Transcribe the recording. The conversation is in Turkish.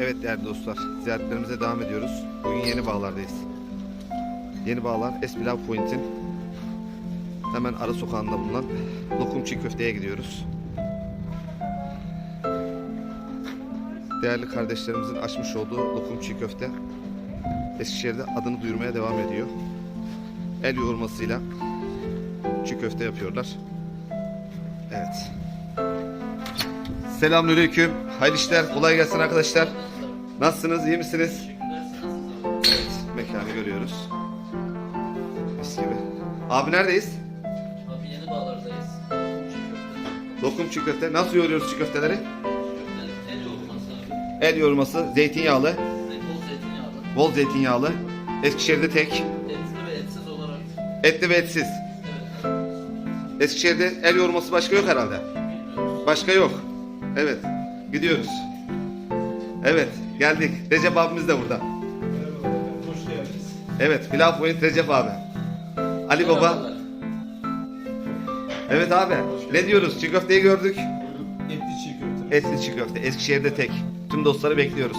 Evet değerli dostlar, ziyaretlerimize devam ediyoruz. Bugün Yeni Bağlar'dayız. Yeni Bağlar Espilav Point'in hemen ara sokağında bulunan Lokum Çiğ Köfte'ye gidiyoruz. Değerli kardeşlerimizin açmış olduğu Lokum Çiğ Köfte Eskişehir'de adını duyurmaya devam ediyor. El yoğurmasıyla çiğ köfte yapıyorlar. Evet. Selamünaleyküm. Hayırlı işler. Kolay gelsin arkadaşlar. Nasılsınız? iyi misiniz? Evet. Mekanı görüyoruz. Mis gibi. Abi neredeyiz? Abi yeni bağlardayız. Lokum çiğ köfte. Nasıl yoğuruyoruz çiğ köfteleri? El yoğurması abi. El yoğurması, zeytinyağlı, bol zeytinyağlı. bol zeytinyağlı. Eskişehir'de tek. Etli ve etsiz olarak. Etli ve etsiz. Evet. Eskişehir'de el yoğurması başka yok herhalde. Bilmiyoruz. Başka yok. Evet. Gidiyoruz. Evet. Geldik. Recep abimiz de burada. Hoş geldiniz. Evet. Pilav Point Recep abi. Ali Baba. Evet abi. Ne diyoruz? Çiğ köfteyi gördük. Etli çiğ köfte. Etli çiğ köfte. Eskişehir'de tek. Tüm dostları bekliyoruz.